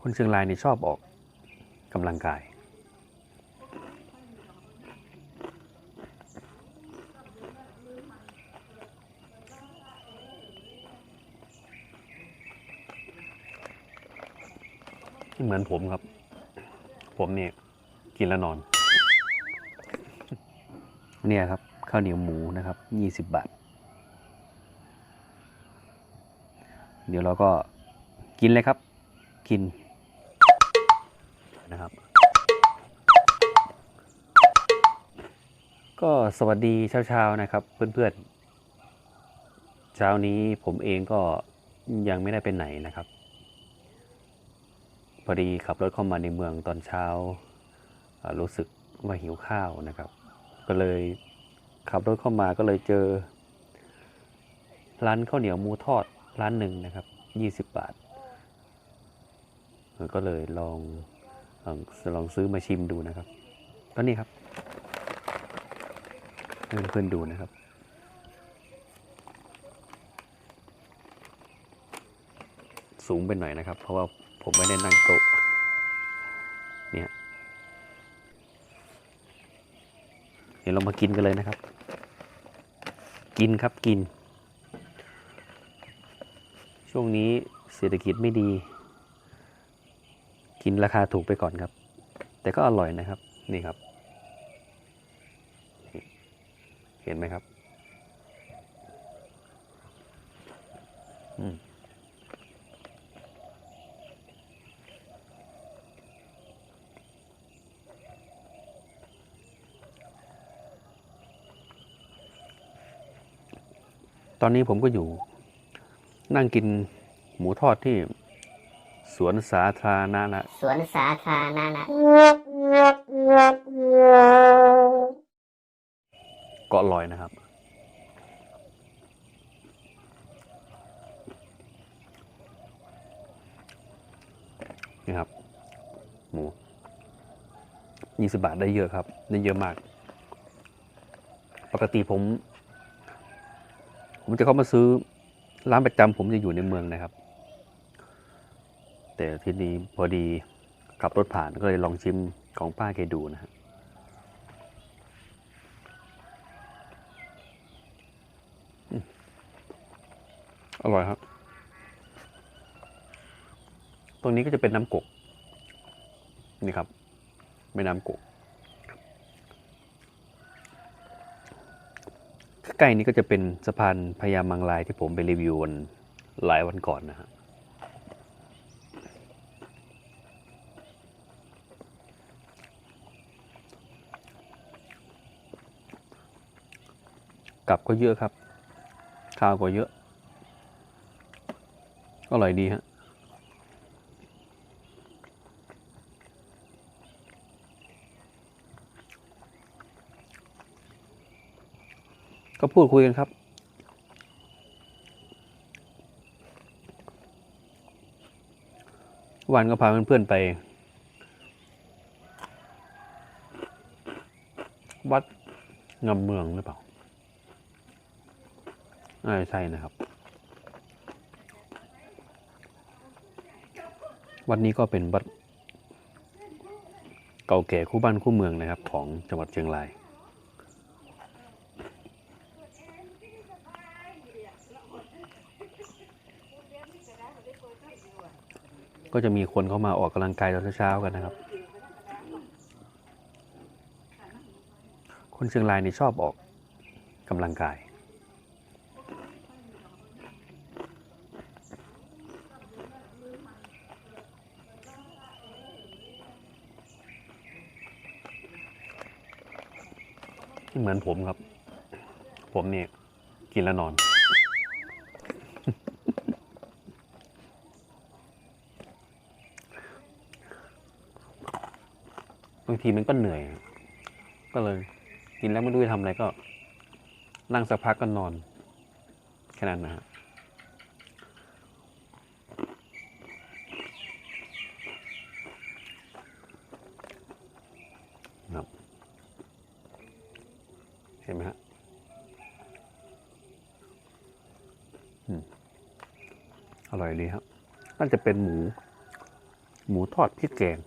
คนเชียงรายนี่ชอบออกกำลังกาย เหมือนผมครับ ผมเนี่ยกินแล้วนอน เนี่ยครับ ข้าวเหนียวหมูนะครับยี่สิบบาท เดี๋ยวเราก็กินเลยครับ กิน ก็สวัสดีเช้าๆนะครับ เพื่อนๆ เช้านี้ผมเองก็ยังไม่ได้ไปไหนนะครับ พอดีขับรถเข้ามาในเมืองตอนเช้า รู้สึกว่าหิวข้าวนะครับ ก็เลยขับรถเข้ามาก็เลยเจอ ร้านข้าวเหนียวหมูทอดร้านหนึ่งนะครับยี่สิบบาท ก็เลยลองลองลองซื้อมาชิมดูนะครับ ก็นี่ครับ ให้เพื่อนๆดูนะครับสูงไปหน่อยนะครับ เพราะว่าผมไม่ได้นั่งโต๊ะเนี่ยเดี๋ยวเรามากินกันเลยนะครับ กินครับกิน ช่วงนี้เศรษฐกิจไม่ดี กินราคาถูกไปก่อนครับ แต่ก็อร่อยนะครับนี่ครับนี่ เห็นไหมครับตอนนี้ผมก็อยู่ นั่งกินหมูทอดที่ สวนสาธารณะนะ สวนสาธารณะนะ เกาะลอยนะครับ นี่ครับ หมูยี่สิบาทได้เยอะครับ ได้เยอะมาก ปกติผม ผมจะเข้ามาซื้อร้านประจำผมจะอยู่ในเมืองนะครับ แต่ทีนี้พอดีขับรถผ่านก็เลยลองชิมของป้าแกดูนะฮะ อร่อยครับ ตรงนี้ก็จะเป็นน้ำกก นี่ครับแม่น้ำกกใกล้นี้ก็จะเป็นสะพานพญามังลายที่ผมไปรีวิววันหลายวันก่อนนะฮะกลับก็เยอะครับ ข้าวก็เยอะ อร่อยดีฮะก็พูดคุยกันครับวันก็พาเพื่อนๆไป วัดงำเมืองหรือเปล่าใช่นะครับ วัดนี้ก็เป็นวัดเก่าแก่คู่บ้านคู่เมืองนะครับ ของจังหวัดเชียงราย ก็จะมีคนเข้ามาออกกำลังกายตอนเช้าๆกันนะครับ คนเชียงรายนี่ชอบออกกำลังกาย เหมือนผมครับ ผมเนี่ยกินแล้วนอน บางทีมันก็เหนื่อย ก็เลย กินแล้วไม่รู้จะทำอะไรก็นั่งสักพักก็นอน แค่นั้นนะฮะ เห็นไหมฮะอร่อยดีครับน่าจะเป็นหมู หมูทอดพริกแกง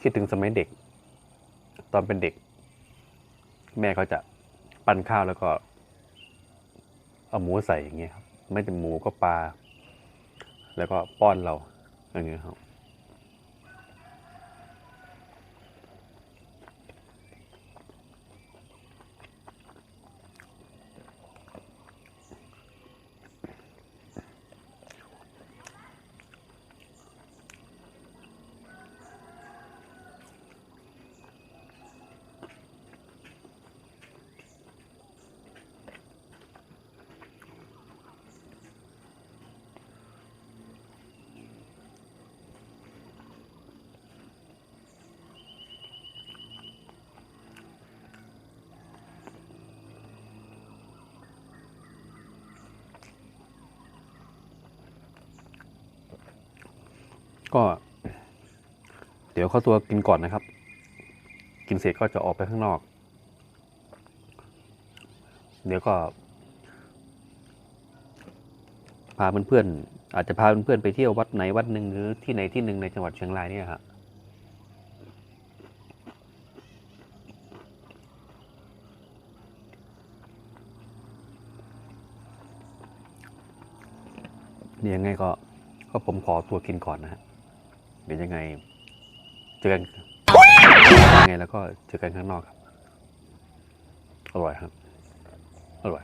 คิดถึงสมัยเด็ก ตอนเป็นเด็ก แม่เขาจะปั้นข้าวแล้วก็ เอาหมูใส่อย่างเงี้ยครับ ไม่แต่หมูก็ปลา แล้วก็ป้อนเราอย่างเงี้ยครับ ก็ เดี๋ยวเข้าตัวกินก่อนนะครับ กินเสร็จก็จะออกไปข้างนอก เดี๋ยวก็พาเพื่อนๆอาจจะพาเพื่อนๆไปเที่ยววัดไหนวัดหนึ่งหรือที่ไหนที่หนึ่งในจังหวัดเชียงรายเนี่ยครับยังไงก็ก็ผมขอตัวกินก่อนนะฮะ เดี๋ยวยังไง เจอกันยังไงแล้วก็เจอกันข้างนอกครับ อร่อยครับ อร่อย